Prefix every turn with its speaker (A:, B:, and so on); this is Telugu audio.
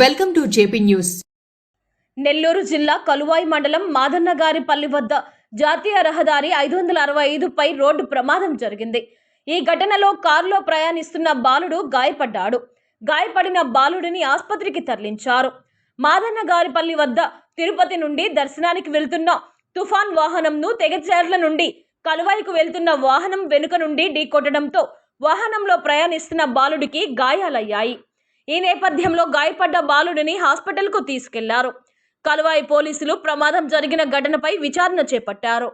A: Welcome to JP news.
B: Nellore జిల్లా కలువాయి మండలం మాదన్నగారిపల్లి వద్ద జాతీయ రహదారి ఐదు వందల అరవై ఐదుపై రోడ్డు ప్రమాదం జరిగింది. ఈ ఘటనలో కారులో ప్రయాణిస్తున్న బాలుడు గాయపడ్డాడు. గాయపడిన బాలుడిని ఆసుపత్రికి తరలించారు. మాదన్నగారిపల్లి వద్ద తిరుపతి నుండి దర్శనానికి వెళ్తున్న తుఫాన్ వాహనంను తెగచేర్ల నుండి కలువాయికు వెళ్తున్న వాహనం వెనుక నుండి ఢీకొట్టడంతో వాహనంలో ప్రయాణిస్తున్న బాలుడికి గాయాలయ్యాయి. ఈ నేపథ్యంలో గాయపడ్డ బాలుడిని హాస్పిటల్కు తీసుకెళ్ళారు కలువాయి పోలీసులు ప్రమాదం జరిగిన ఘటనపై విచారణ చేపట్టారు